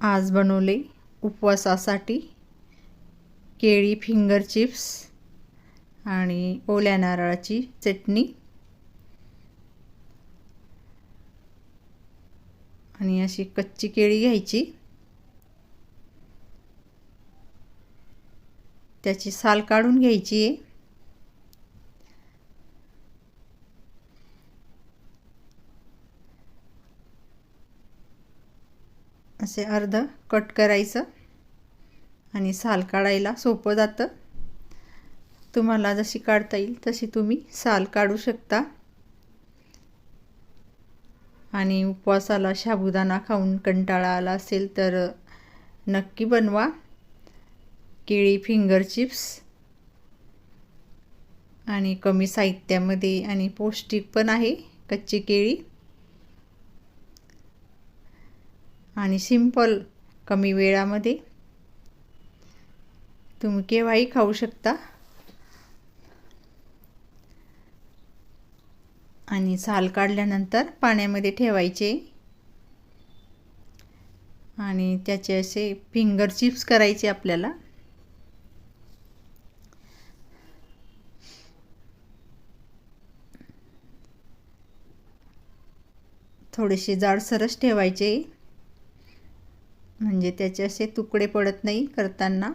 आज बनवले उपवासासाठी केळी फिंगर चिप्स आणि ओल्या नारळाची चटणी. आणि अशी कच्ची केळी घ्यायची. त्याची साल काढून घ्यायची आहे. असे अर्ध कट करायचं आणि साल काढायला सोपं जातं. तुम्हाला जशी काढता येईल तशी तुम्ही साल काढू शकता. आणि उपवासाला साबुदाणा खाऊन कंटाळा आला असेल तर नक्की बनवा. केळी फिंगर चिप्स. आणि कमी साहित्यामध्ये आणि पौष्टिक पण आहे कच्ची केळी. आणि सिंपल कमी वेळामध्ये तुम्ही केव्हाही खाऊ शकता. आणि साल काढल्यानंतर पाण्यामध्ये ठेवायचे. आणि त्याचे असे फिंगर चिप्स करायचे आपल्याला. थोडेसे जाडसरच ठेवायचे. म्हणजे त्याचे असे तुकडे पडत नाही करताना.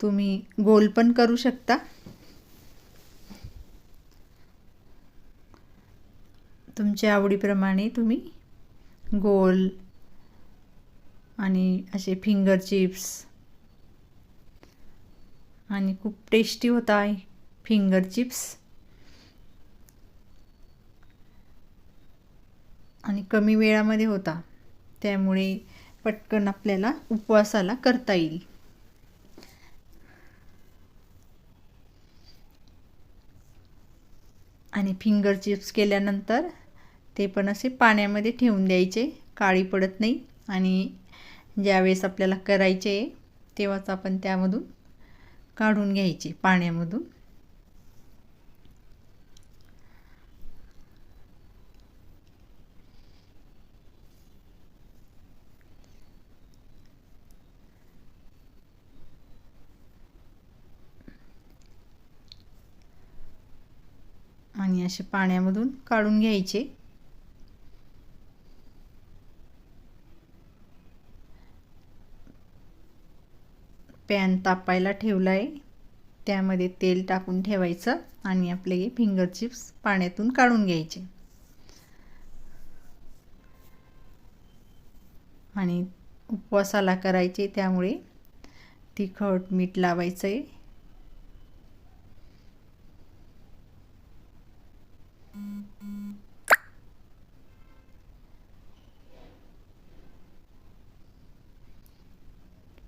तुम्ही गोल पण करू शकता. तुमच्या आवडीप्रमाणे तुम्ही गोल आणि असे फिंगर चिप्स आणि खूप टेस्टी होता आहे फिंगर चिप्स. आणि कमी वेळामध्ये होता. त्यामुळे पटकन आपल्याला उपवासाला करता येईल. आणि फिंगर चिप्स केल्यानंतर ते पण असे पाण्यामध्ये ठेवून द्यायचे. काळी पडत नाही. आणि ज्यावेळेस आपल्याला करायचे तेव्हाच आपण त्यामधून काढून घ्यायचे पाण्यामधून. आणि असे पाण्यामधून काढून घ्यायचे. पॅन तापायला ठेवला आहे त्यामध्ये तेल टाकून ठेवायचं आणि आपले फिंगर चिप्स पाण्यातून काढून घ्यायचे. आणि उपवासाला करायचे त्यामुळे तिखट मीठ लावायचं आहे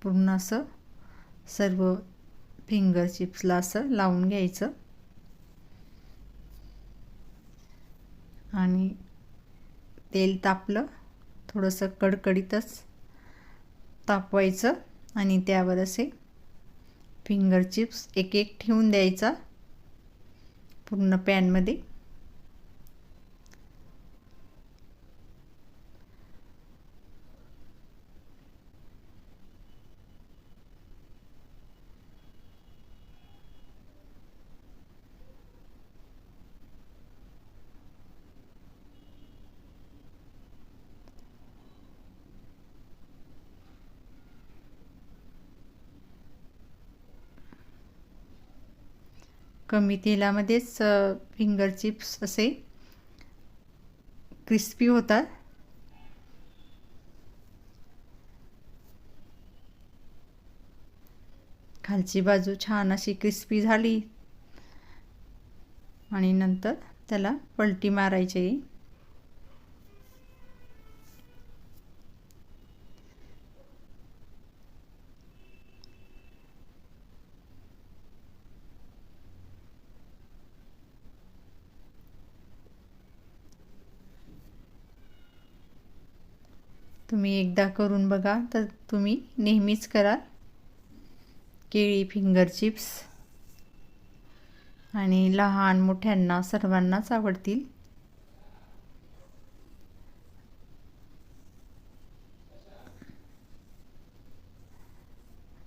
पूर्ण असं सर्व फिंगर चिप्सला असं लावून घ्यायचं. आणि तेल तापलं थोडंसं कडकडीतच तापवायचं आणि त्यावर असे फिंगर चिप्स एक एक ठेवून द्यायचा. पूर्ण पॅनमध्ये कमी तेलामध्येच फिंगर चिप्स असे क्रिस्पी होतात. खालची बाजू छान अशी क्रिस्पी झाली. आणि नंतर त्याला पलटी मारायची. तुम्ही एकदा करून बघा तर तुम्ही नेहमीच कराल केळी फिंगर चिप्स. आणि लहान मोठ्यांना सर्वांनाच आवडतील.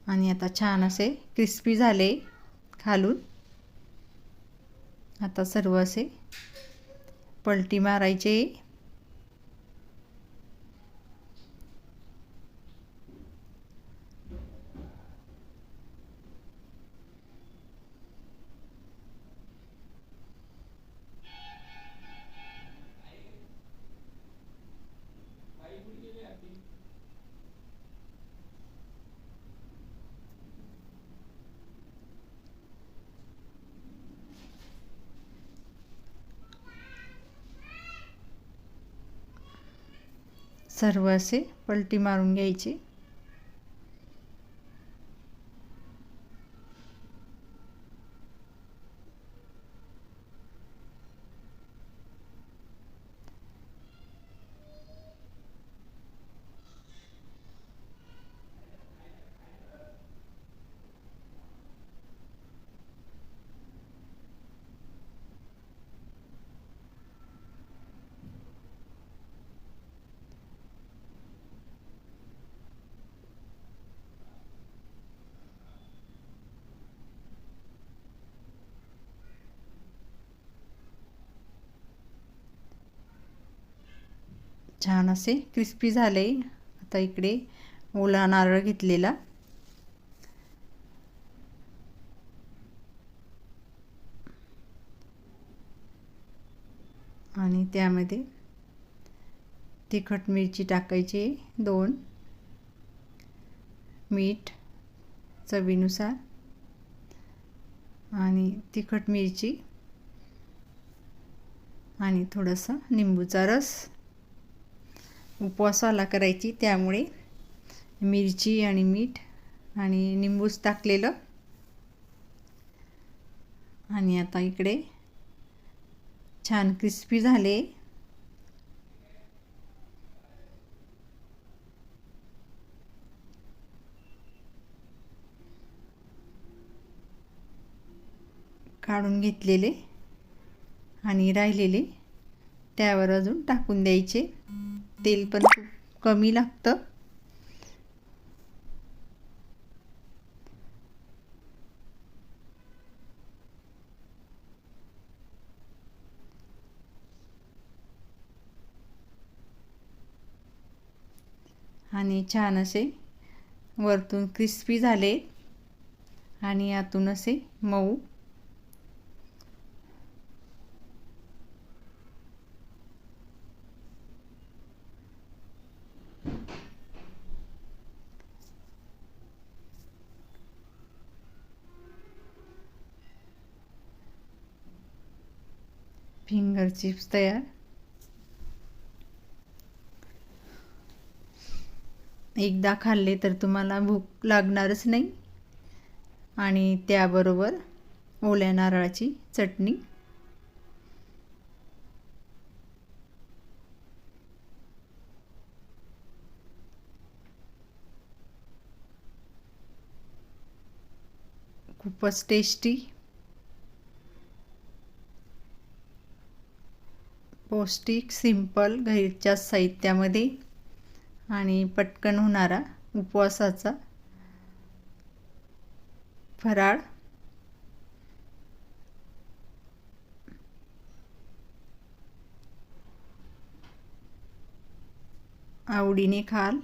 आणि आता छान असे क्रिस्पी झाले खालून. आता सर्व असे पलटी मारायचे. सर्व असे पलटी मारून घ्यायची. छान असे क्रिस्पी झाले. आता इकडे ओला नारळ घेतलेला. आणि त्यामध्ये तिखट मिरची टाकायची दोन. मीठ चवीनुसार. आणि तिखट मिरची. आणि थोडंसं निंबूचा रस. उपवासाला करायची. त्यामुळे मिरची आणि मीठ आणि निंबूच टाकलेलं. आणि आता इकडे छान क्रिस्पी झाले. काढून घेतलेले आणि राहिलेले. त्यावर अजून टाकून द्यायचे. तेल पण खूप कमी लागतं. आणि छान असे वरतून क्रिस्पी झाले. आणि आतून असे मऊ फिंगर चिप्स तयार. एकदा खाल्ले तर तुम्हाला भूक लागणारच नाही. आणि त्याबरोबर ओल्या नारळाची चटणी. खूपच टेस्टी पौष्टिक सिंपल घरच्या साहित्यामध्ये आणि पटकन होणारा उपवासाचा फराळ. आवडीने खाल.